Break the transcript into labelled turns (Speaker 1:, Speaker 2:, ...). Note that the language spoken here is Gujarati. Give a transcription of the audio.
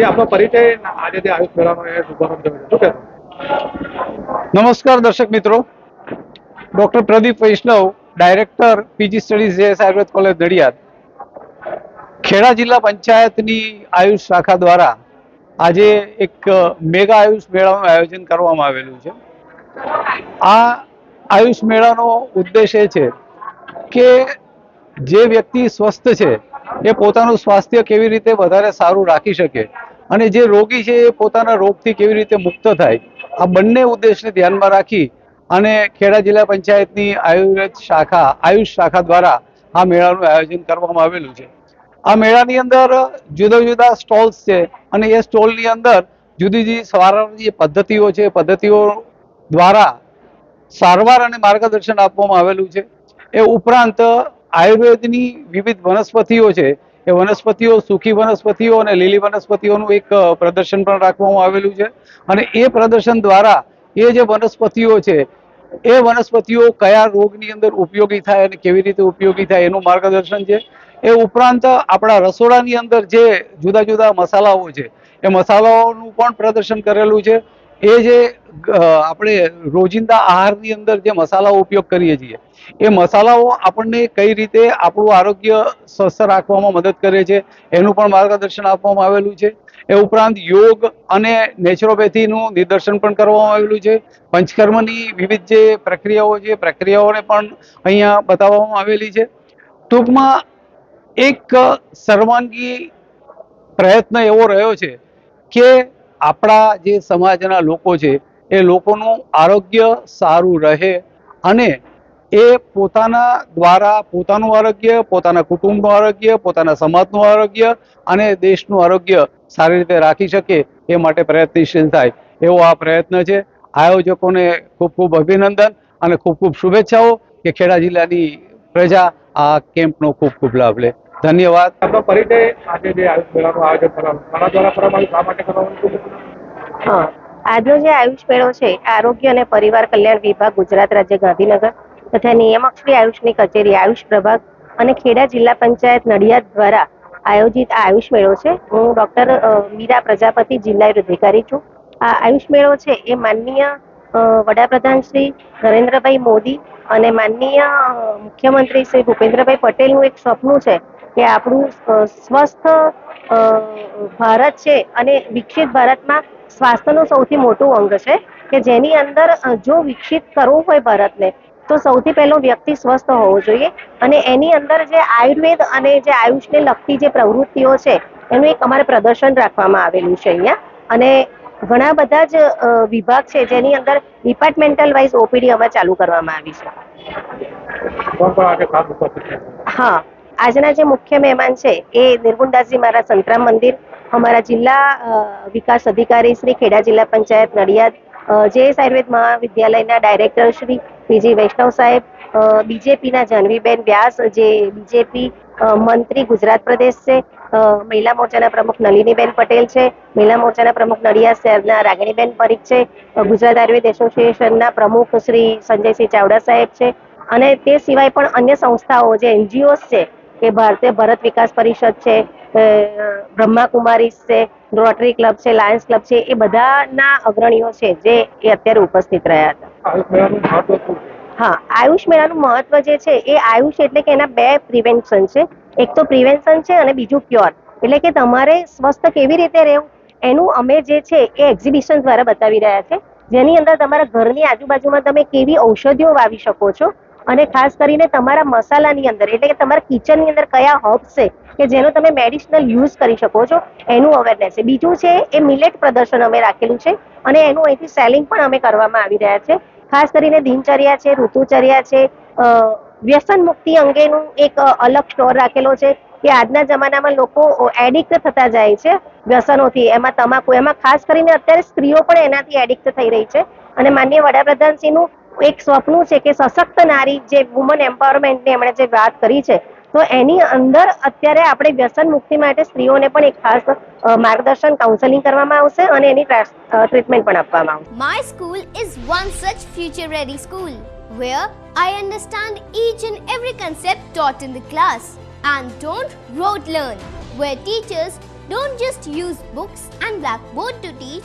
Speaker 1: જે આપણો પરિચય આજે જે આયુષ મેળાનો એ શુભારંભ થયો શું કહેશો?
Speaker 2: નમસ્કાર દર્શક મિત્રો. Doctor Pradeep Vaishnav, director PG studies JS Ayurveda college Nadiad. Kheda જિલ્લા પંચાયતની આયુષ શાખા દ્વારા આજે એક મેગા આયુષ મેળાનું આયોજન કરવામાં આવેલું છે. આ આયુષ મેળાનો ઉદ્દેશ એ છે કે જે વ્યક્તિ સ્વસ્થ છે એ પોતાનું સ્વાસ્થ્ય કેવી રીતે વધારે સારું રાખી શકે અને જે રોગી છે એ પોતાના રોગથી કેવી રીતે મુક્ત થાય, આ બંને ઉદ્દેશને ધ્યાનમાં રાખી અને ખેડા જિલ્લા પંચાયતની આયુર્વેદ શાખા, આયુષ શાખા દ્વારા આ મેળાનું આયોજન કરવામાં આવેલું છે. આ મેળાની અંદર જુદા જુદા સ્ટોલ્સ છે અને એ સ્ટોલની અંદર જુદી જુદી સારવારની જે પદ્ધતિઓ છે પદ્ધતિઓ દ્વારા સારવાર અને માર્ગદર્શન આપવામાં આવેલું છે. એ ઉપરાંત આયુર્વેદની વિવિધ વનસ્પતિઓ છે એ વનસ્પતિઓ, સૂકી વનસ્પતિઓ અને લીલી વનસ્પતિઓનું એક પ્રદર્શન પણ રાખવામાં આવેલું છે. અને એ પ્રદર્શન દ્વારા એ જે વનસ્પતિઓ છે, એ વનસ્પતિઓ કયા રોગની અંદર ઉપયોગી થાય અને કેવી રીતે ઉપયોગી થાય એનું માર્ગદર્શન છે. એ ઉપરાંત આપણા રસોડાની અંદર જે જુદા જુદા મસાલાઓ છે, એ મસાલાઓનું પણ પ્રદર્શન કરેલું છે. એ જે આપણે રોજિંદા આહારની અંદર જે મસાલાઓ ઉપયોગ કરીએ છીએ, એ મસાલાઓ આપણને કઈ રીતે આપણું આરોગ્ય સ્વસ્થ રાખવામાં મદદ કરે છે, એનું પણ માર્ગદર્શન આપવામાં આવેલું છે. એ ઉપરાંત યોગ અને નેચરોપેથીનું નિદર્શન પણ કરવામાં આવેલું છે. પંચકર્મની વિવિધ જે પ્રક્રિયાઓ છે, પ્રક્રિયાઓને પણ અહીંયા બતાવવામાં આવેલી છે. ટૂંકમાં એક સર્વાંગી પ્રયત્ન એવો રહ્યો છે કે આપણા જે સમાજના લોકો છે, એ લોકોનું આરોગ્ય સારું રહે અને એ પોતાના દ્વારા પોતાનું આરોગ્ય, પોતાના કુટુંબનું આરોગ્ય, પોતાના સમાજનું આરોગ્ય અને દેશનું આરોગ્ય સારી રીતે રાખી શકે એ માટે પ્રયત્નશીલ થાય એવો આ પ્રયત્ન છે. આયોજકોને ખૂબ ખૂબ અભિનંદન અને ખૂબ ખૂબ શુભેચ્છાઓ કે ખેડા જિલ્લાની પ્રજા આ કેમ્પનો ખૂબ ખૂબ લાભ લે. ધન્યવાદ.
Speaker 1: આપણો પરિચય આજે જે આયુષ મેળાનું આયોજન કરવામાં મારા દ્વારા કરવામાં આવ્યું શા માટે કરવામાં
Speaker 3: હા આજનો જે આયુષ મેળો છે આરોગ્ય અને પરિવાર કલ્યાણ વિભાગ ગુજરાત રાજ્ય ગાંધીનગર તથા નિયામક શ્રી આયુષની કચેરી આયુષ પ્રભાગ અને ખેડા જિલ્લા પંચાયત નડિયાદ દ્વારા આયોજિત આ આયુષ મેળો છે. હું ડોક્ટર મીરા પ્રજાપતિ જિલ્લા આયુર્વેદ અધિકારી છું. આ આયુષ મેળો છે એ માનનીય વડાપ્રધાન શ્રી નરેન્દ્રભાઈ મોદી અને માનનીય મુખ્યમંત્રી શ્રી ભૂપેન્દ્રભાઈ પટેલનું એક સપનું છે. કે આપણું સ્વસ્થ ભારત છે અને વિકસિત ભારતમાં સ્વાસ્થ્યનું સૌથી મોટું અંગ છે કે જેની અંદર જો વિકસિત કરવું હોય ભારતને તો સૌથી પહેલો વ્યક્તિ સ્વસ્થ હોવો જોઈએ અને એની અંદર જે આયુર્વેદ અને જે આયુષને લગતી જે પ્રવૃત્તિઓ છે એનું એક અમારે પ્રદર્શન રાખવામાં આવેલું છે અહીંયા. અને ઘણા બધા જ વિભાગ છે જેની અંદર ડિપાર્ટમેન્ટલ વાઇઝ ઓપીડી અમે ચાલુ કરવામાં આવી છે? હા. આજના જે મુખ્ય મહેમાન છે એ નિર્ગુણદાસજી મારા સંતરામ મંદિર, અમારા જિલ્લા વિકાસ અધિકારી શ્રી ખેડા જિલ્લા પંચાયત નડિયાદ જે આયુર્વેદ મહાવિદ્યાલયના ડાયરેક્ટર શ્રી પીજી વૈષ્ણવ સાહેબ બીજેપીના જાનવીબેન વ્યાસ, જે બીજેપી મંત્રી ગુજરાત પ્રદેશ છે મહિલા મોરચાના પ્રમુખ નલિનીબેન પટેલ છે, મહિલા મોરચાના પ્રમુખ નડિયાદ શહેરના રાગણીબેન પરીખ છે ગુજરાત આયુર્વેદ એસોસિએશનના પ્રમુખ શ્રી સંજયસિંહ ચાવડા સાહેબ છે, અને તે સિવાય પણ અન્ય સંસ્થાઓ, જે એનજીઓસ છે કે ભારતીય ભરત વિકાસ પરિષદ છે બ્રહ્મા બ્રહ્માકુમારીઝ છે રોટરી ક્લબ છે લાયન્સ ક્લબ છે એ બધાના અગ્રણીઓ છે જે એ અત્યારે ઉપસ્થિત રહ્યા હતા. હા આયુષ મેળાનું મહત્વ જે છે એ આયુષ એટલે કે એના બે પ્રિવેન્શન છે. એક તો પ્રિવેન્શન છે અને બીજું ક્યોર એટલે કે તમારે સ્વસ્થ કેવી રીતે રહેવું? એનું અમે જે છે એ એક્ઝિબિશન દ્વારા બતાવી રહ્યા છે. જેની અંદર તમારા ઘરની આજુબાજુમાં તમે કેવી ઔષધિઓ વાવી શકો છો? અને ખાસ કરીને તમારા મસાલાની અંદર, એટલે કે તમારા કિચનની અંદર કયા હર્બ્સ છે, કે જેનો તમે મેડિસિનલ યુઝ કરી શકો છો, એનું અવેરનેસ છે. બીજું છે, એ મિલેટ પ્રદર્શન અમે રાખેલું છે, અને એનું અહીંથી સેલિંગ પણ અમે કરવામાં આવી રહ્યા છે. ખાસ કરીને દિનચર્યા છે, ઋતુચર્યા છે વ્યસન મુક્તિ અંગેનું એક અલગ સ્ટોર રાખેલો છે, કે આજના જમાનામાં લોકો એડિક્ટ થતા જાય છે વ્યસનોથી. એમાં તમાકુ, એમાં ખાસ કરીને અત્યારે સ્ત્રીઓ પણ એનાથી એડિક્ટ થઈ રહી છે. અને માન્ય વડાપ્રધાનશ્રીનું એક સ્વપ્ન છે કે સશક્ત નારી જે વુમન એમ્પાવરમેન્ટની એમણે જે વાત કરી છે તો એની અંદર અત્યારે આપણે વ્યસન મુક્તિ માટે સ્ત્રીઓને પણ એક ખાસ માર્ગદર્શન કાઉન્સેલિંગ કરવામાં આવશે અને એની ટ્રીટમેન્ટ પણ આપવામાં આવશે
Speaker 4: My school is one such future ready school where I understand each and every concept taught in the class and don't rote learn, where teachers don't just use books and blackboard to teach,